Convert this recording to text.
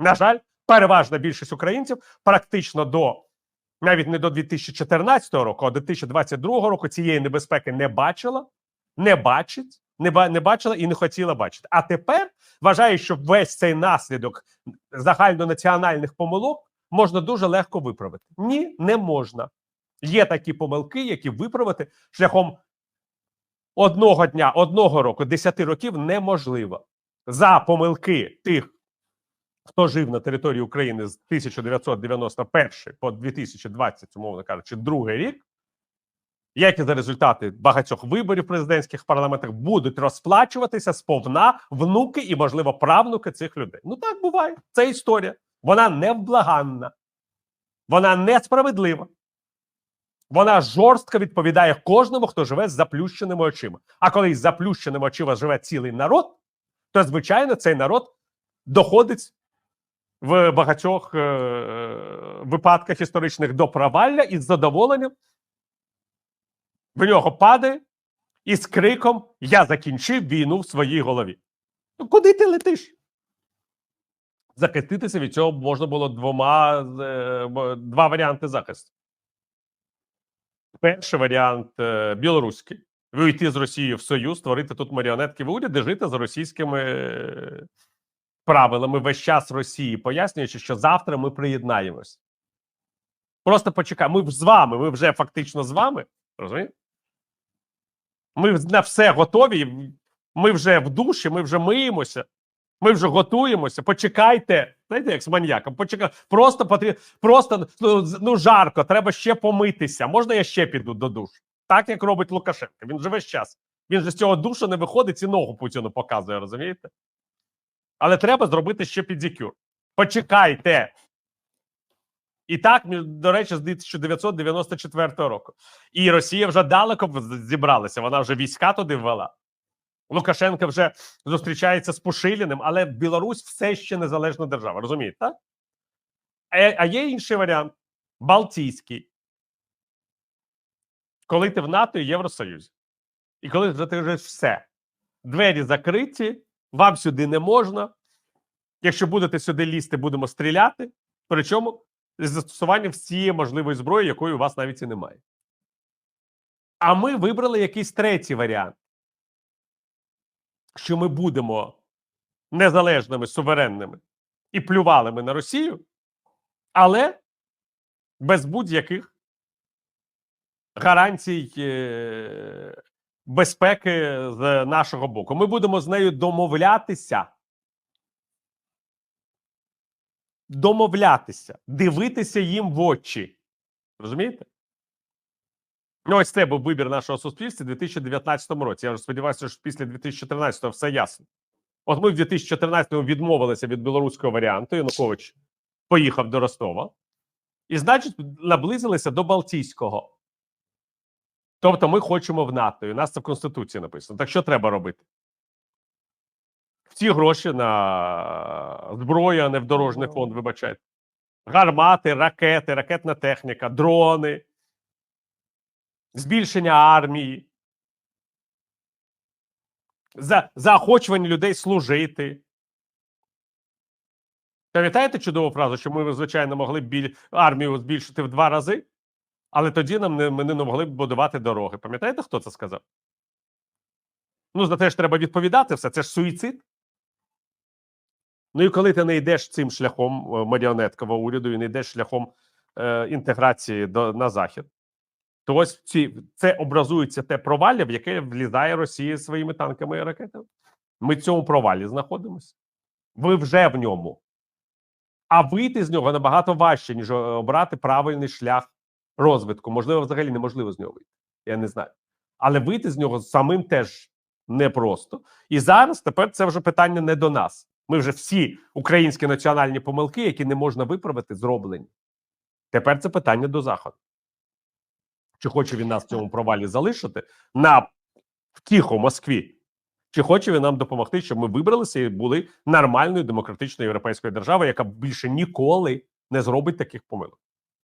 На жаль, переважна більшість українців практично до навіть не до 2014 року, а до 2022 року цієї небезпеки не бачила, не бачить, не, не бачила і не хотіла бачити. А тепер вважає, що весь цей наслідок загальнонаціональних помилок можна дуже легко виправити. Ні, не можна. Є такі помилки, які виправити шляхом одного дня, одного року, десяти років неможливо. За помилки тих, хто жив на території України з 1991 по 2020, умовно кажучи, другий рік, як і за результати багатьох виборів президентських парламентах будуть розплачуватися сповна внуки і, можливо, правнуки цих людей. Ну так буває. Це історія. Вона невблаганна, вона несправедлива. Вона жорстко відповідає кожному, хто живе з заплющеними очима. А коли з заплющеними очима живе цілий народ, то звичайно цей народ доходить в багатьох е- випадках історичних до провалля і з задоволенням в нього падає і з криком Я закінчив війну в своїй голові. Ну, куди ти летиш? Захиститися від цього можна було двома е, два варіанти захисту. Перший варіант е, білоруський. Вийти з Росією в Союз, створити тут маріонетки в уряді, жити за російськими е, правилами весь час Росії, пояснюючи, що завтра ми приєднаємось. Просто почекай, ми з вами, ми вже фактично з вами. Розумієте? Ми на все готові. Ми вже в душі, ми вже миємося, ми вже готуємося. Почекайте. Знаєте, як з маньяком, почекай. Просто потрібно, просто ну, ну жарко, треба ще помитися. Можна я ще піду до душу? Так як робить Лукашенко. Він же весь час. Він же з цього душу не виходить і ногу Путіну показує, розумієте? Але треба зробити ще підзікюр. Почекайте. І так, до речі, з 1994 року. І Росія вже далеко зібралася, вона вже війська туди ввела. Лукашенко вже зустрічається з Пушиліним, але Білорусь все ще незалежна держава. Розумієте, так? А, а є інший варіант Балтійський. Коли ти в НАТО і Євросоюзі. І коли вже ти вже все. Двері закриті, вам сюди не можна. Якщо будете сюди лізти, будемо стріляти. Причому з застосуванням всієї можливої зброї, якої у вас навіть і немає. А ми вибрали якийсь третій варіант, що ми будемо незалежними, суверенними і плювалими на Росію, але без будь-яких гарантій е, безпеки з нашого боку. Ми будемо з нею домовлятися. Домовлятися, дивитися їм в очі. Розумієте? Ну, ось це був вибір нашого суспільства у 2019 році. Я вже сподіваюся, що після 2014 все ясно. От ми в 2014 відмовилися від білоруського варіанту. Янукович поїхав до Ростова, і, значить, наблизилися до Балтійського. Тобто, ми хочемо в НАТО. І у нас це в Конституції написано. Так що треба робити? Ці гроші на зброю, а не в дорожній фонд, вибачайте. Гармати, ракети, ракетна техніка, дрони, збільшення армії, за, заохочування людей служити. Пам'ятаєте чудову фразу, що ми, звичайно, могли б біль... армію збільшити в два рази, але тоді нам не, ми не могли б будувати дороги. Пам'ятаєте, хто це сказав? Ну, за те ж треба відповідати все. Це ж суїцид. Ну і коли ти не йдеш цим шляхом е, маріонеткового уряду і не йдеш шляхом е, інтеграції до, на захід, то ось ці, це образується те провалля, в яке влізає Росія своїми танками і ракетами. Ми в цьому провалі знаходимося. Ви вже в ньому. А вийти з нього набагато важче, ніж е, обрати правильний шлях розвитку. Можливо, взагалі неможливо з нього вийти. Я не знаю. Але вийти з нього самим теж непросто. І зараз тепер це вже питання не до нас. Ми вже всі українські національні помилки, які не можна виправити, зроблені. Тепер це питання до Заходу. Чи хоче він нас в цьому провалі залишити на втіху Москві? Чи хоче він нам допомогти, щоб ми вибралися і були нормальною демократичною європейською державою, яка більше ніколи не зробить таких помилок?